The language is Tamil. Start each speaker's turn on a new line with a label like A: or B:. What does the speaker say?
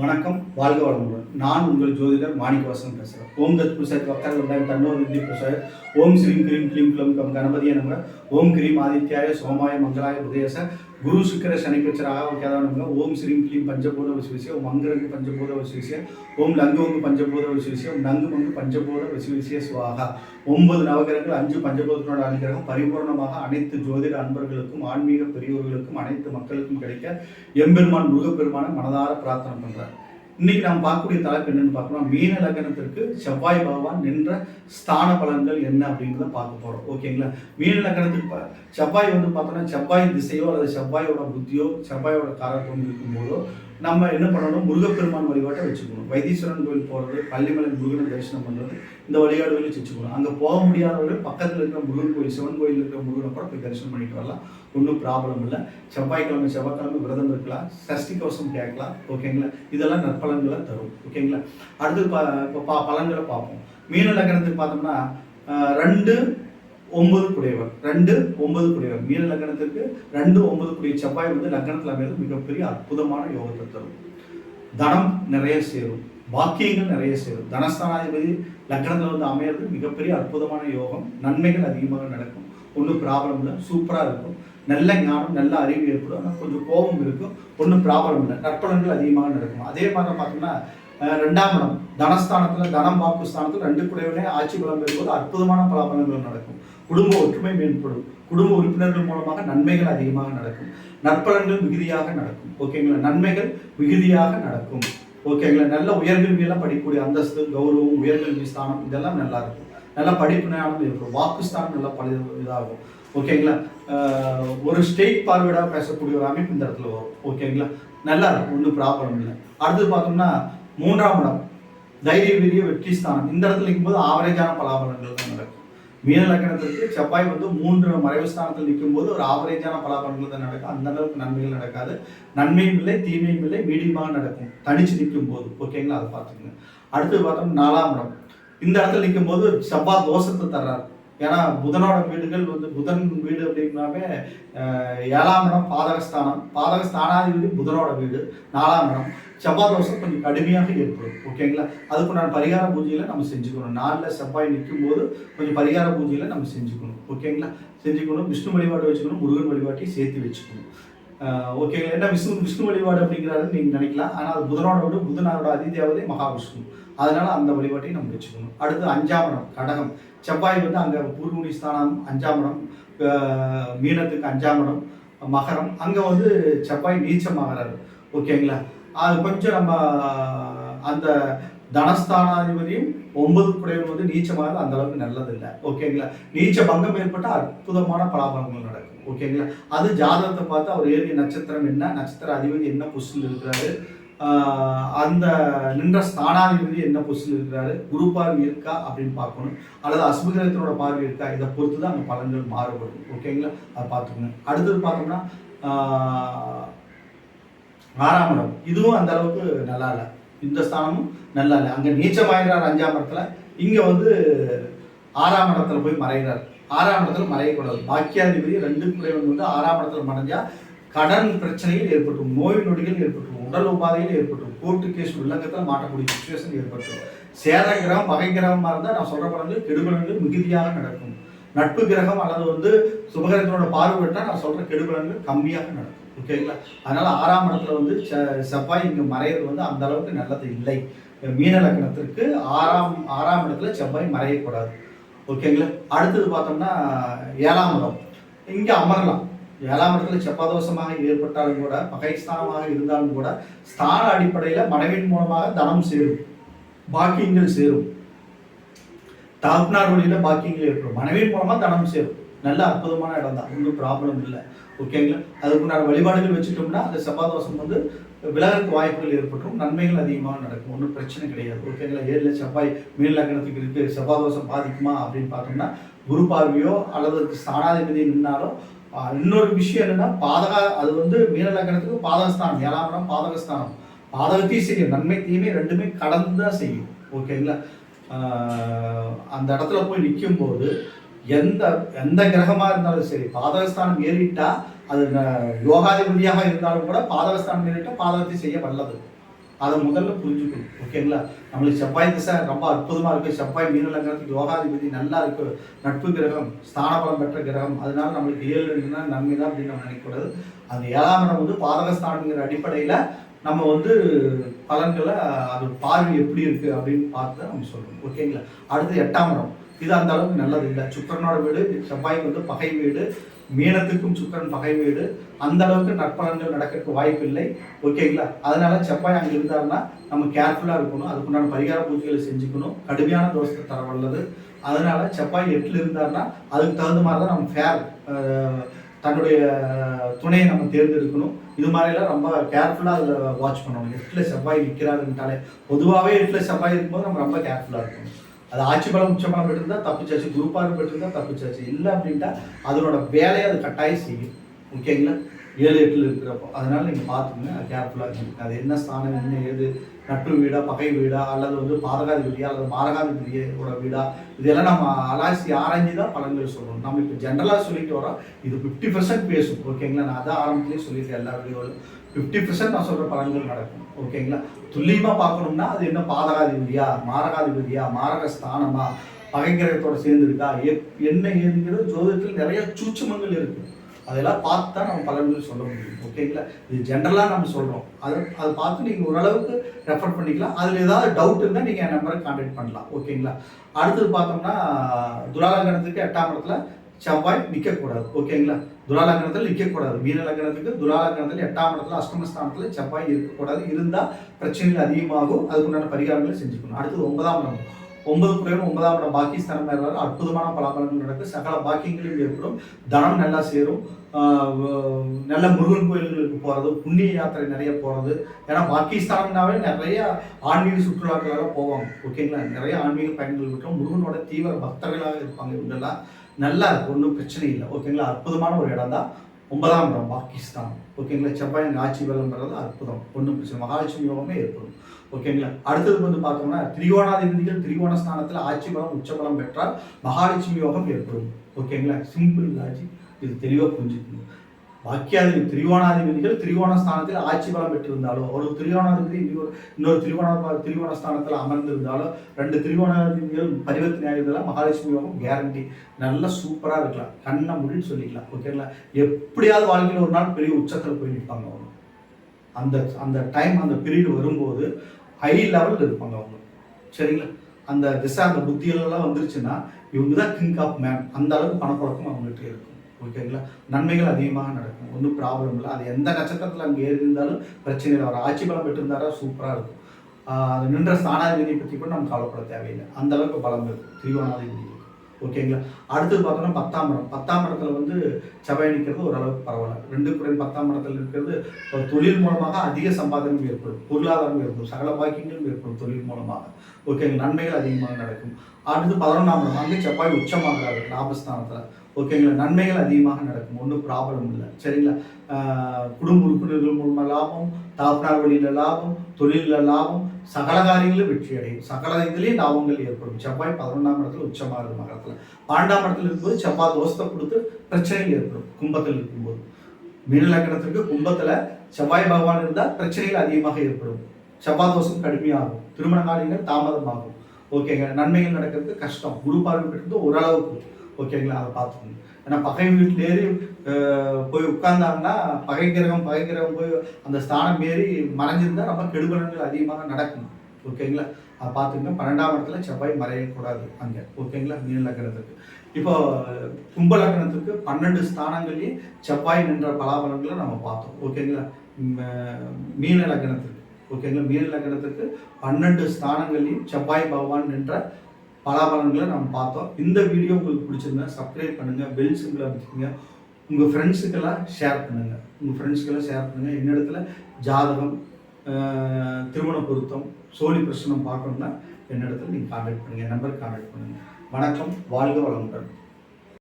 A: வணக்கம் வாழ்க வளமுடன். நான் உங்கள் ஜோதிடர் மாணிக்கவாசன் பேசுகிறேன் ஓம் தத் புசத் வக்கர வந்தாய் நிதி பிரசாய ஓம் ஸ்ரீம் கிரீம் கிளீம் கிளம் கம் கணபதிய நம்ம ஓம் கிரீம் ஆதித்யாய சோமாய மங்களாய உதயச. குரு சுக்கர சனிப்பச்சராக கேதானங்க ஓம் ஸ்ரீம் க்ளீம் பஞ்சபூத வசிவிசிய ஓம் அங்கரங்கு பஞ்சபூத வசிவிசிய ஓம் லங்குவங்கு பஞ்சபூத வசிவிசிய ஓம் நங்கு மங்கு பஞ்சபூத வசிவிசிய சுவாகா. ஒன்பது நவகிரகங்கள் அஞ்சு பஞ்சபூதத்தினோட அனுகிரகம் பரிபூர்ணமாக அனைத்து ஜோதிட அன்பர்களுக்கும் ஆன்மீக பெரியோர்களுக்கும் அனைத்து மக்களுக்கும் கிடைக்க எம்பெருமான் முருகப்பெருமான மனதார பிரார்த்தனை பண்ணுறார் இன்னைக்கு நாம் பார்க்கக்கூடிய தலைப்பு என்னன்னு பார்க்கணும்னா மீன லக்னத்திற்கு செவ்வாய் பகவான் நின்ற ஸ்தான பலன்கள் என்ன அப்படிங்கிறத பார்க்க போகிறோம் ஓகேங்களா மீன லக்னத்துக்கு செவ்வாய் வந்து பார்த்தோன்னா செவ்வாய் திசையோ அல்லது செவ்வாயோட புத்தியோ செவ்வாயோட காரத்துவம் இருக்கும்போதோ நம்ம என்ன பண்ணணும்? முருகப்பெருமான் வழிபாட்டை வச்சுக்கணும். வைத்தீஸ்வரன் கோயில் போகிறது பள்ளிமலை முருகனை தரிசனம் பண்ணுறது இந்த வழிபாடுகளை வச்சுக்கணும். அங்கே போக முடியாதவர்கள் பக்கத்தில் இருக்கிற முருகன் கோயில் சிவன் கோயில் இருக்கிற முருகனை கூட போய் தரிசனம் பண்ணிட்டு வரலாம். ஒன்றும் ப்ராப்ளம் இல்லை. செவ்வாய்க்கிழமை செவ்வாய்க்கிழமை விரதம் இருக்கலாம். சஷ்டி கவசம் கேட்கலாம். ஓகேங்களா இதெல்லாம் நற்பலன்களை தரும். ஓகேங்களா அடுத்து பா இப்போ பா பலன்களை பார்ப்போம். மீன லக்கணத்துக்கு பார்த்தோம்னா ரெண்டு ஒன்பது குடையவர் ரெண்டு ஒன்பது குடையவர் மீன லக்னத்திற்கு ரெண்டு ஒன்பது குடிய செவ்வாய் வந்து லக்னத்தில் அமைவது மிகப்பெரிய அற்புதமான யோகத்தை தரும். தனம் நிறைய சேரும். வாக்கியங்கள் நிறைய சேரும். தனஸ்தானாதிபதி லக்னத்தில் வந்து அமையிறது மிகப்பெரிய அற்புதமான யோகம். நன்மைகள் அதிகமாக நடக்கும். ஒன்றும் ப்ராப்ளம் இல்லை. சூப்பராக இருக்கும். நல்ல ஞானம் நல்ல அறிவு ஏற்படும். ஆனால் கொஞ்சம் கோபம் இருக்கும். ஒன்றும் ப்ராப்ளம் இல்லை. நற்பலன்கள் அதிகமாக நடக்கும். அதே மாதிரி பார்த்தோம்னா ரெண்டாம் இடம் தனஸ்தானத்தில் தனம் வாக்கு ஸ்தானத்தில் ரெண்டு குடையவனே ஆட்சி பலம் பெறும்போது அற்புதமான பலாபலங்கள் நடக்கும். குடும்ப ஒற்றுமை மேம்படும். குடும்ப உறுப்பினர்கள் மூலமாக நன்மைகள் அதிகமாக நடக்கும். நற்பலன்கள் மிகுதியாக நடக்கும். ஓகேங்களா நன்மைகள் மிகுதியாக நடக்கும். ஓகேங்களா நல்ல உயர்கல்வியெல்லாம் படிக்கக்கூடிய அந்தஸ்து கௌரவம் உயர்கல்வி ஸ்தானம் இதெல்லாம் நல்லா இருக்கும். நல்ல படிப்பு நேரம் இருக்கும் வாக்குஸ்தானம் நல்லா பல இதாகும். ஓகேங்களா ஒரு ஸ்டேட் பார்வையாக பேசக்கூடிய ஒரு அமைப்பு இந்த இடத்துல வரும். ஓகேங்களா நல்லா இருக்கும். ஒன்றும் ப்ராப்ளம் இல்லை. அடுத்து பார்த்தோம்னா மூன்றாம் இடம். தைரிய வீரிய வெற்றி ஸ்தானம். இந்த இடத்துல இருக்கும்போது ஆவரேஜான பலாபலங்கள் தான் நடக்கும். மீன லக்கணத்திற்கு செவ்வாய் வந்து மூன்று மறைவு ஸ்தானத்தில் நிற்கும்போது ஒரு ஆவரேஜான பலாபலன்கள் தான் நடக்கும். அந்த அளவுக்கு நன்மைகள் நடக்காது. நன்மையும் இல்லை தீமையும் இல்லை மீடியமாக நடக்கும். தனிச்சு நிற்கும் போது ஓகேங்களா அதை பார்த்துக்கங்க. அடுத்து பார்த்தோம் நாலாம் இடம். இந்த இடத்துல நிற்கும் போது செவ்வாய் தோஷத்தை தர்றாரு. ஏன்னா புதனோட வீடுகள் வந்து புதன் வீடு அப்படின்னாவே ஏழாம் இடம் பாதகஸ்தானம். பாதகஸ்தானாதிபதி புதனோட வீடு. நாலாம் இடம். செவ்வாய் தோஷம் கொஞ்சம் கடுமையாக ஏற்படும் ஓகேங்களா அதுக்கு நான் பரிகார பூஜையில நம்ம செஞ்சுக்கணும். நாளில் செவ்வாய் நிற்கும் போது கொஞ்சம் பரிகார பூஜையில நம்ம செஞ்சுக்கணும் ஓகேங்களா செஞ்சுக்கணும் விஷ்ணு வழிபாடு வச்சுக்கணும் முருகன் வழிபாட்டையும் சேர்த்து வச்சுக்கணும். ஓகேங்களா என்ன விஷ்ணு விஷ்ணு வழிபாடு அப்படிங்கிறாருன்னு நீங்கள் நினைக்கலாம். ஆனால் அது புதனோட விட புதனோட அதிதேவதை மகாவிஷ்ணு. அதனால அந்த வழிபாட்டையும் நம்ம வச்சுக்கணும். அடுத்து அஞ்சாம் இடம் கடகம். செவ்வாய் வந்து அங்கே பூர்வனி ஸ்தானம் அஞ்சாம் இடம். மீனத்துக்கு அஞ்சாம் இடம் மகரம். அங்கே வந்து செவ்வாய் நீச்சமாகிறாரு ஓகேங்களா அது கொஞ்சம் நம்ம அந்த தனஸ்தானாதிபதியும் ஒன்பது குடையும் வந்து நீச்சமாக அந்த அளவுக்கு நல்லதில்லை. ஓகேங்களா? நீச்ச பங்கம் ஏற்பட்ட அற்புதமான பலாபலங்கள் நடக்கும். ஓகேங்களா? அது ஜாதகத்தை பார்த்து அவர் ஏறிய நட்சத்திரம் என்ன நட்சத்திர அதிபதி என்ன பொசிஷன் இருக்கிறாரு அந்த நின்ற ஸ்தானாதிபதி என்ன பொசிஷன் இருக்கிறாரு குரு பார்வை இருக்கா அப்படின்னு பார்க்கணும். அல்லது அஸ்மகிரகத்தினோட பார்வை இருக்கா? இதை பொறுத்து தான் அந்த பலன்கள் மாறுபடும். ஓகேங்களா? அதை பார்த்துக்கோங்க அடுத்தது பார்த்தோம்னா ஆறாம் இடம் இதுவும் அந்த அளவுக்கு நல்லா இல்லை. இந்த ஸ்தானமும் நல்லா இல்லை. அங்கே நீச்சமாயிறார் அஞ்சாம் இடத்துல இங்கே வந்து ஆறாம் இடத்துல போய் மறைகிறார். ஆறாம் இடத்துல மறையக்கூடாது. பாக்கியாதிபதி ரெண்டு குறைவன் வந்து ஆறாம் இடத்துல மறைஞ்சா கடன் பிரச்சனைகள் ஏற்பட்டுரும் நோய் நொடிகள் ஏற்பட்டுரும் உடல் உபாதைகள் ஏற்பட்டுரும். கோர்ட்டு கேஸ் உள்ளங்கத்தில் மாட்டக்கூடிய சுச்சுவேஷன் ஏற்பட்டுரும். சேர கிரகம் பகை கிரகமாக இருந்தால் நான் சொல்கிற படங்கள் கெடுபடங்கள் மிகுதியாக நடக்கும். நட்பு கிரகம் அல்லது வந்து சுபகிரகத்தினோட பார்வைப்பட்டால் நான் சொல்கிற கெடுபலன்கள் கம்மியாக நடக்கும். ஓகேங்களா அதனால ஆறாம் இடத்துல வந்து செ- செவ்வாய் இங்கே மறையிறது வந்து அந்த அளவுக்கு நல்லது இல்லை. மீன லக்னத்திற்கு ஆறாம் ஆறாம் இடத்துல செவ்வாய் மறையக்கூடாது. ஓகேங்களா அடுத்தது பார்த்தோம்னா ஏழாம் இடம். இங்கே அமரலாம். ஏழாம் இடத்துல செப்பாதோஷமாக ஏற்பட்டாலும் கூட பகைஸ்தானமாக இருந்தாலும் கூட ஸ்தான அடிப்படையில் மனைவின் மூலமாக தனம் சேரும். பாக்கியங்கள் சேரும். தாப்னார் வழியில் பாக்கியங்கள் ஏற்படும். மனைவியின் மூலமாக தனம் சேரும் நல்ல அற்புதமான இடம் தான் ஒன்றும் ப்ராப்ளம் இல்லை. ஓகேங்களா அதுக்குண்டான வழிபாடுகள் வச்சுட்டோம்னா அந்த செவ்வாதோஷம் வந்து விலகற்கு வாய்ப்புகள் ஏற்பட்டுரும். நன்மைகள் அதிகமாக நடக்கும். ஒன்றும் பிரச்சனை கிடையாது. ஓகேங்களா ஏழில் செவ்வாய் மீன் லக்னத்துக்கு இருக்கு. செவ்வாதோஷம் பாதிக்குமா அப்படின்னு பார்த்தோம்னா குரு பார்வையோ அல்லது ஸ்தானாதிபதி நின்னாலோ இன்னொரு விஷயம் என்னன்னா பாதக அது வந்து மீன லக்னத்துக்கு பாதகஸ்தானம். ஏழாம் இடம் பாதகஸ்தானம். பாதகத்தையும் செய்யும். நன்மை தீமை ரெண்டுமே கடந்து தான் செய்யும் ஓகேங்களா அந்த இடத்துல போய் நிற்கும் போது எந்த எந்த கிரகமாக இருந்தாலும் சரி பாதகஸ்தானம் ஏறிட்டா அது யோகாதிபதியாக இருந்தாலும் கூட பாதகஸ்தானம் ஏறிட்டால் பாதகத்தை செய்ய வல்லது. அதை முதல்ல புரிஞ்சுக்கணும் ஓகேங்களா? நம்மளுக்கு செவ்வாய் திசை ரொம்ப அற்புதமாக இருக்குது செவ்வாய் மீனலங்கிறதுக்கு யோகாதிபதி நல்லா இருக்கு. நட்பு கிரகம் ஸ்தானபலம் பெற்ற கிரகம். அதனால நம்மளுக்கு ஏழு இருக்குன்னா நன்மை தான் அப்படின்னு நம்ம நினைக்கக்கூடாது. அந்த ஏழாம் இடம் வந்து பாதகஸ்தானங்கிற அடிப்படையில் நம்ம வந்து பலன்களை அது பார்வை எப்படி இருக்கு அப்படின்னு பார்த்து நம்ம சொல்லணும் ஓகேங்களா அடுத்து எட்டாம் இடம். இது அந்த அளவுக்கு நல்லது இல்லை. சுக்கரனோட வீடு செவ்வாய்க்கு வந்து பகை வீடு மீனத்துக்கும் சுக்கரன் பகை வீடு. அந்த அளவுக்கு நற்பலன்கள் நடக்கிறதுக்கு வாய்ப்பு இல்லை. ஓகேங்களா அதனால செவ்வாய் அங்கே இருந்தாருன்னா நம்ம கேர்ஃபுல்லாக இருக்கணும். அதுக்குண்டான பரிகார பூஜைகளை செஞ்சுக்கணும். கடுமையான தோஷத்தை தர வல்லது. அதனால செவ்வாய் எட்டில் இருந்தாருன்னா அதுக்கு தகுந்த மாதிரி தான் நம்ம ஃபேர் தன்னுடைய துணையை நம்ம தேர்ந்தெடுக்கணும். இது மாதிரிலாம் ரொம்ப கேர்ஃபுல்லாக அதில் வாட்ச் பண்ணணும். எட்டில் செவ்வாய் நிற்கிறாருன்ட்டாலே பொதுவாகவே எட்டில் செவ்வாய் இருக்கும்போது நம்ம ரொம்ப கேர்ஃபுல்லாக இருக்கணும். அது ஆட்சி பலம் உச்ச பெற்றிருந்தா தப்பிச்சாச்சு குரூப்பாக பெற்றிருந்தா தப்பிச்சாச்சு. இல்லை அப்படின்ட்டா அதனோட வேலையை அது கட்டாயம் செய்யும். ஓகேங்களா ஏழு எட்டில் இருக்கிறப்போ. அதனால நீங்கள் பார்த்துக்கோங்க கேர்ஃபுல்லாக இருக்கணும் அது என்ன ஸ்தானம் என்ன ஏது நட்பு வீடா பகை வீடா அல்லது வந்து பாதகாதி வீடியா அல்லது மாரகாதிபதியோட வீடா இதெல்லாம் நம்ம அலாசி ஆராய்ஞ்சு தான் பலன்கள் சொல்லணும். நம்ம இப்போ ஜென்ரலாக சொல்லிட்டு வரோம். இது ஃபிஃப்டி பர்சன்ட் பேசும். ஓகேங்களா நான் அதான் ஆரம்பத்திலேயே சொல்லியிருக்கேன் எல்லா வீடியோவிலும் ஃபிஃப்டி பர்சன்ட் நான் சொல்கிற பலன்கள் நடக்கும். ஓகேங்களா துல்லியமாக பார்க்கணும்னா அது என்ன? பாதகாதிபதியா மாரகாதிபதியா மாரக ஸ்தானமா பகைக்கிரகத்தோட சேர்ந்துருக்கா? எப்- என்ன ஏதுங்கிறது ஜோதிடத்தில் நிறைய சூட்சமங்கள் இருக்குது அதெல்லாம் பார்த்து தான் நம்ம பலன்கள் சொல்ல முடியும். ஓகேங்களா? இது ஜென்ரலாக நம்ம சொல்கிறோம் அதை அதை பார்த்து நீங்கள் ஓரளவுக்கு ரெஃபர் பண்ணிக்கலாம். அதில் ஏதாவது டவுட் இருந்தால் நீங்கள் என் நம்பரை கான்டாக்ட் பண்ணலாம். ஓகேங்களா? அடுத்தது பார்த்தோம்னா துராலங்கணத்துக்கு எட்டாம் இடத்துல செவ்வாய் நிற்கக்கூடாது ஓகேங்களா? துராலங்கணத்தில் நிற்கக்கூடாது மீன லக்னத்துக்கு எட்டாம் இடத்துல அஷ்டமஸ்தானத்தில் செவ்வாய் இருக்கக்கூடாது. இருந்தால் பிரச்சனைகள் அதிகமாகும். அதுக்குண்டான பரிகாரங்களை செஞ்சுக்கணும். அடுத்தது ஒன்பதாம் இடம். ஒன்பது குறையும் ஒன்பதாம் இடம் பாக்கிஸ்தானம் மேலாக அற்புதமான பலாபலங்கள் நடக்கும் சகல பாக்கியங்களும் ஏற்படும். தனம் நல்லா சேரும். நல்ல முருகன் கோயில்களுக்கு போகிறது புண்ணிய யாத்திரை நிறைய போகிறது ஏன்னா பாகிஸ்தான்னாவே நிறைய ஆன்மீக சுற்றுலாக்களாக போவாங்க. ஓகேங்களா நிறைய ஆன்மீக பயணங்கள் விட்டோம் முருகனோட தீவிர பக்தர்களாக இருப்பாங்க இவங்கெல்லாம். நல்லா இருக்கும். ஒன்றும் பிரச்சனை இல்லை. ஓகேங்களா அற்புதமான ஒரு இடம் தான் ஒன்பதாம் இடம் பாகிஸ்தான் ஓகேங்களா செவ்வாய் அங்கே ஆட்சி பலம்ன்றது அற்புதம். ஒன்றும் பிரச்சனை மகாலட்சுமி யோகமே ஏற்படும். ஓகேங்களா அடுத்தது வந்து பார்த்தோம்னா திரிகோணாதிபதிகள் திரிகோண ஸ்தானத்தில் ஆட்சி பலம் உச்ச பலம் பெற்றால் மகாலட்சுமி யோகம் ஏற்படும். ஓகேங்களா சிம்பிள் லாஜிக் இது தெளிவாக புரிஞ்சுக்கணும். வாக்கியாதிபதி திரிகோணாதிபதிகள் திரிகோண ஸ்தானத்தில் ஆட்சி பலம் பெற்றிருந்தாலோ ஒரு திரிகோணாதிபதி இன்னொரு இன்னொரு திரிகோண ஸ்தானத்தில் அமர்ந்திருந்தாலோ ரெண்டு திரிகோணாதிபதிகள் பரிவர்த்தனை ஆகியிருந்தாலும் மகாலட்சுமி யோகம் கேரண்டி நல்லா சூப்பராக இருக்கலாம். கண்ணை முடின்னு சொல்லிக்கலாம். ஓகேங்களா எப்படியாவது வாழ்க்கையில் ஒரு நாள் பெரிய உச்சத்தில் போய் நிற்பாங்க அவங்க. அந்த அந்த டைம் அந்த பீரியட் வரும்போது ஹை லெவலில் இருப்பாங்க அவங்க. சரிங்களா? அந்த திசை அந்த புத்திகளெல்லாம் வந்துருச்சுன்னா இவங்க தான் கிங் ஆஃப் மேன் அந்த அளவுக்கு பணப்பழக்கம் அவங்கள்ட்ட இருக்கும். ஓகேங்களா நன்மைகள் அதிகமாக நடக்கும். ஒன்றும் ப்ராப்ளம் இல்லை. அது எந்த நட்சத்திரத்தில் அங்கே ஏறி இருந்தாலும் பிரச்சனை இல்லை. அவர் ஆட்சி பலம் பெற்றிருந்தாரா சூப்பராக இருக்கும். அது நின்ற ஸ்தானாதிபதியை பற்றி கூட நம்ம கவலைப்பட தேவையில்லை. அந்த அளவுக்கு பலம் இருக்கும் திரிகோணாதிபதி ஓகேங்களா அடுத்தது பார்த்தோம்னா பத்தாம் இடம். பத்தாம் இடத்துல வந்து செவ்வாய் நிற்கிறது ஓரளவுக்கு பரவாயில்ல. ரெண்டு குறைந்த பத்தாம் இடத்துல இருக்கிறது தொழில் மூலமாக அதிக சம்பாதனம் ஏற்படும். பொருளாதாரம் ஏற்படும். சகல பாக்கியங்களும் ஏற்படும் தொழில் மூலமாக. ஓகேங்களா நன்மைகள் அதிகமாக நடக்கும். அடுத்து பதினொன்றாம் இடம். வந்து செவ்வாய் உச்சமாகிறார். லாபஸ்தானத்தில். ஓகேங்களா நன்மைகள் அதிகமாக நடக்கும். ஒன்றும் ப்ராப்ளம் இல்லை. சரிங்களா? குடும்ப உறுப்பினர்கள் மூலமாக லாபம் தாப்பனார் வழியில் லாபம் தொழிலில் லாபம் சகல காரியங்களும் வெற்றி அடையும். சகல இதுலேயும் லாபங்கள் ஏற்படும். செவ்வாய் பதினொன்றாம் இடத்துல உச்சமாகிறது மகரத்தில். பன்னெண்டாம் இடத்துல இருக்கும்போது செவ்வாய் தோஷத்தை கொடுத்து பிரச்சனைகள் ஏற்படும். கும்பத்தில் இருக்கும்போது. மீனலக்கணத்திற்கு கும்பத்தில் செவ்வாய் பகவான் இருந்தால் பிரச்சனைகள் அதிகமாக ஏற்படும். செவ்வாய் தோஷம் கடுமையாகும். திருமண காரியங்கள் தாமதமாகும். ஓகேங்க நன்மைகள் நடக்கிறது கஷ்டம். குரு பார்வை பெற்றது ஓரளவுக்கு. ஓகேங்களா அதை பார்த்துக்கணும் ஏன்னா பகை வீட்டில் ஏறி போய் உட்கார்ந்தாங்கன்னா பகை கிரகம் பகை கிரகம் போய் அந்த ஸ்தானம் ஏறி மறைஞ்சிருந்தால் ரொம்ப கெடுபலன்கள் அதிகமாக நடக்கும்? ஓகேங்களா அதை பார்த்துக்கங்க. பன்னெண்டாம் இடத்துல செவ்வாய் மறையக்கூடாது அங்கே. ஓகேங்களா மீன லக்னத்துக்கு இப்போ கும்ப லக்னத்துக்கு பன்னெண்டு ஸ்தானங்களையும் செவ்வாய் நின்ற பலாபலங்களை நம்ம பார்த்தோம். ஓகேங்களா ம- மீன லக்னத்துக்கு ஓகேங்களா மீன லக்னத்துக்கு பன்னெண்டு ஸ்தானங்களையும் செவ்வாய் பகவான் நின்ற பலாபலன்களை நம்ம பார்த்தோம். இந்த வீடியோ உங்களுக்கு பிடிச்சிருந்தா சப்ஸ்கிரைப் பண்ணுங்கள் பெல் சிம்பிள் அமைச்சிங்க உங்கள் ஃப்ரெண்ட்ஸுக்கெல்லாம் ஷேர் பண்ணுங்கள் உங்கள் ஃப்ரெண்ட்ஸுக்கெல்லாம் ஷேர் பண்ணுங்க. என்னிடத்துல ஜாதகம் திருமண பொருத்தம் சோழி பிரச்சனை பார்க்கணும்னா என்னிடத்துல நீங்கள் கான்டாக்ட் என் நம்பர் கான்டாக்ட் பண்ணுங்க. வணக்கம் வாழ்க வளமுடன்.